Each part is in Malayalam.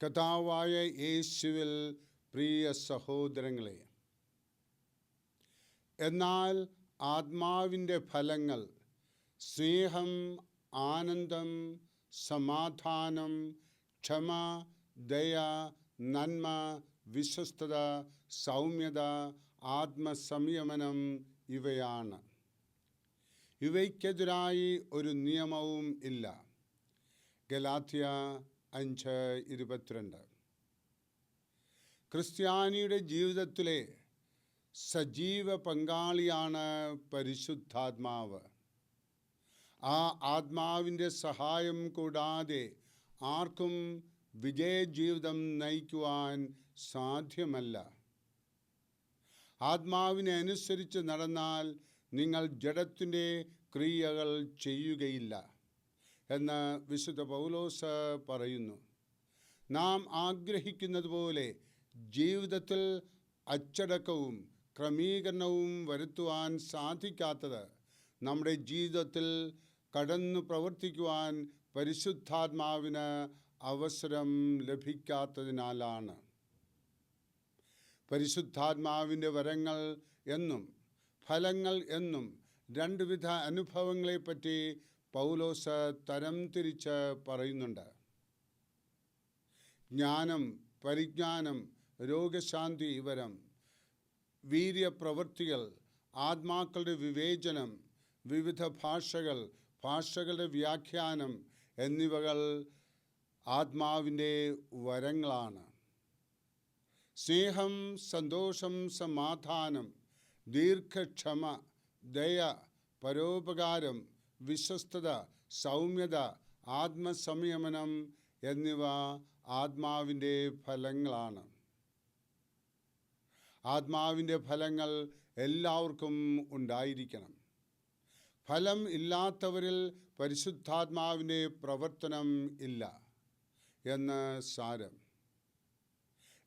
കഥാവായ യേശുവിൽ പ്രിയ സഹോദരങ്ങളെ എന്നാൽ ആത്മാവിന്റെ ഫലങ്ങൾ സ്നേഹം ആനന്ദം സമാധാനം ക്ഷമ ദയ നന്മ വിശ്വസ്തത സൗമ്യത ആത്മസംയമനം ഇവയാണ്. ഇവയ്ക്കെതിരായി ഒരു നിയമവും ഇല്ല. ഗലാത്യ അഞ്ച് ഇരുപത്തിരണ്ട്. ക്രിസ്ത്യാനിയുടെ ജീവിതത്തിലെ സജീവ പങ്കാളിയാണ് പരിശുദ്ധാത്മാവ്. ആ ആത്മാവിന്റെ സഹായം കൂടാതെ ആർക്കും വിജയജീവിതം നയിക്കുവാൻ സാധ്യമല്ല. ആത്മാവിനെ അനുസരിച്ച് നടന്നാൽ നിങ്ങൾ ജഡത്തിന്റെ ക്രിയകൾ ചെയ്യുകയില്ല. എന്ന് വിശുദ്ധ പൗലോസ് പറയുന്നു. നാം ആഗ്രഹിക്കുന്നത് പോലെ ജീവിതത്തിൽ അച്ചടക്കവും ക്രമീകരണവും വരുത്തുവാൻ സാധിക്കാത്തത് നമ്മുടെ ജീവിതത്തിൽ കടന്നു പ്രവർത്തിക്കുവാൻ പരിശുദ്ധാത്മാവിന് അവസരം ലഭിക്കാത്തതിനാലാണ്. പരിശുദ്ധാത്മാവിന്റെ വരങ്ങൾ എന്നും ഫലങ്ങൾ എന്നും രണ്ടുവിധ അനുഭവങ്ങളെപ്പറ്റി പൗലോസ് തരം തിരിച്ച് പറയുന്നുണ്ട്. ജ്ഞാനം പരിജ്ഞാനം രോഗശാന്തി വരം വീര്യപ്രവൃത്തികൾ ആത്മാക്കളുടെ വിവേചനം വിവിധ ഭാഷകൾ ഭാഷകളുടെ വ്യാഖ്യാനം എന്നിവകൾ ആത്മാവിന്റെ വരങ്ങളാണ്. സ്നേഹം സന്തോഷം സമാധാനം ദീർഘക്ഷമ ദയ പരോപകാരം വിശ്വസ്തത സൗമ്യത ആത്മസംയമനം എന്നിവ ആത്മാവിന്റെ ഫലങ്ങളാണ്. ആത്മാവിന്റെ ഫലങ്ങൾ എല്ലാവർക്കും ഉണ്ടായിരിക്കണം. ഫലം ഇല്ലാത്തവരിൽ പരിശുദ്ധാത്മാവിന്റെ പ്രവർത്തനം ഇല്ല എന്ന് സാരം.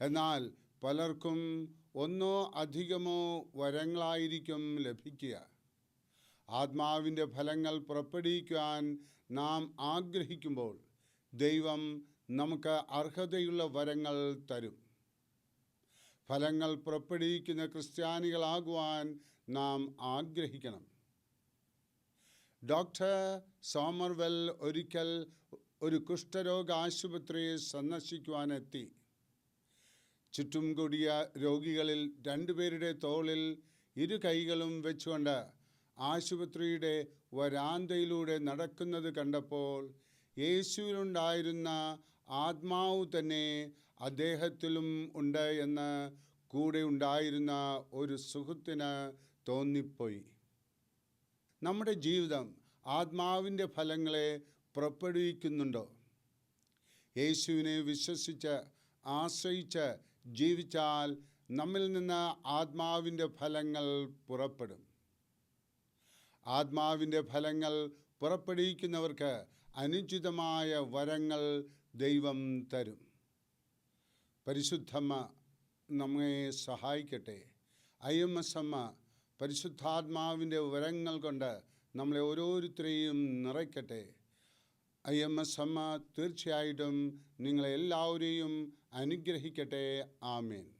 എന്നാൽ പലർക്കും ഒന്നോ അധികമോ വരങ്ങളായിരിക്കും ലഭിക്കുക. ആത്മാവിന്റെ ഫലങ്ങൾ പുറപ്പെടുവിക്കുവാൻ നാം ആഗ്രഹിക്കുമ്പോൾ ദൈവം നമുക്ക് അർഹതയുള്ള വരങ്ങൾ തരും. ഫലങ്ങൾ പുറപ്പെടുവിക്കുന്ന ക്രിസ്ത്യാനികളാകുവാൻ നാം ആഗ്രഹിക്കണം. ഡോക്ടർ സോമർവെൽ ഒരിക്കൽ ഒരു കുഷ്ഠരോഗ ആശുപത്രിയെ സന്ദർശിക്കുവാനെത്തി. ചുറ്റും കൂടിയ രോഗികളിൽ രണ്ടുപേരുടെ തോളിൽ ഇരു കൈകളും വെച്ചുകൊണ്ട് ആശുപത്രിയുടെ വരാന്തയിലൂടെ നടക്കുന്നത് കണ്ടപ്പോൾ യേശുവിനുണ്ടായിരുന്ന ആത്മാവ് തന്നെ അദ്ദേഹത്തിലും ഉണ്ട് എന്ന് കൂടെ ഉണ്ടായിരുന്ന ഒരു സുഹൃത്തിന് തോന്നിപ്പോയി. നമ്മുടെ ജീവിതം ആത്മാവിന്റെ ഫലങ്ങളെ പുറപ്പെടുവിക്കുന്നുണ്ടോ? യേശുവിനെ വിശ്വസിച്ച് ആശ്രയിച്ച് ജീവിച്ചാൽ നമ്മിൽ നിന്ന് ആത്മാവിന്റെ ഫലങ്ങൾ പുറപ്പെടും. ആത്മാവിന്റെ ഫലങ്ങൾ പുറപ്പെടുവിക്കുന്നവർക്ക് അനുചിതമായ വരങ്ങൾ ദൈവം തരും. പരിശുദ്ധമ്മ നമ്മെ സഹായിക്കട്ടെ. ഐ എം എസ് അമ്മ പരിശുദ്ധാത്മാവിന്റെ വരങ്ങൾ കൊണ്ട് നമ്മളെ ഓരോരുത്തരെയും നിറയ്ക്കട്ടെ. ഐ എം എസ് അമ്മ തീർച്ചയായിട്ടും നിങ്ങളെല്ലാവരെയും അനുഗ്രഹിക്കട്ടെ. ആമേൻ.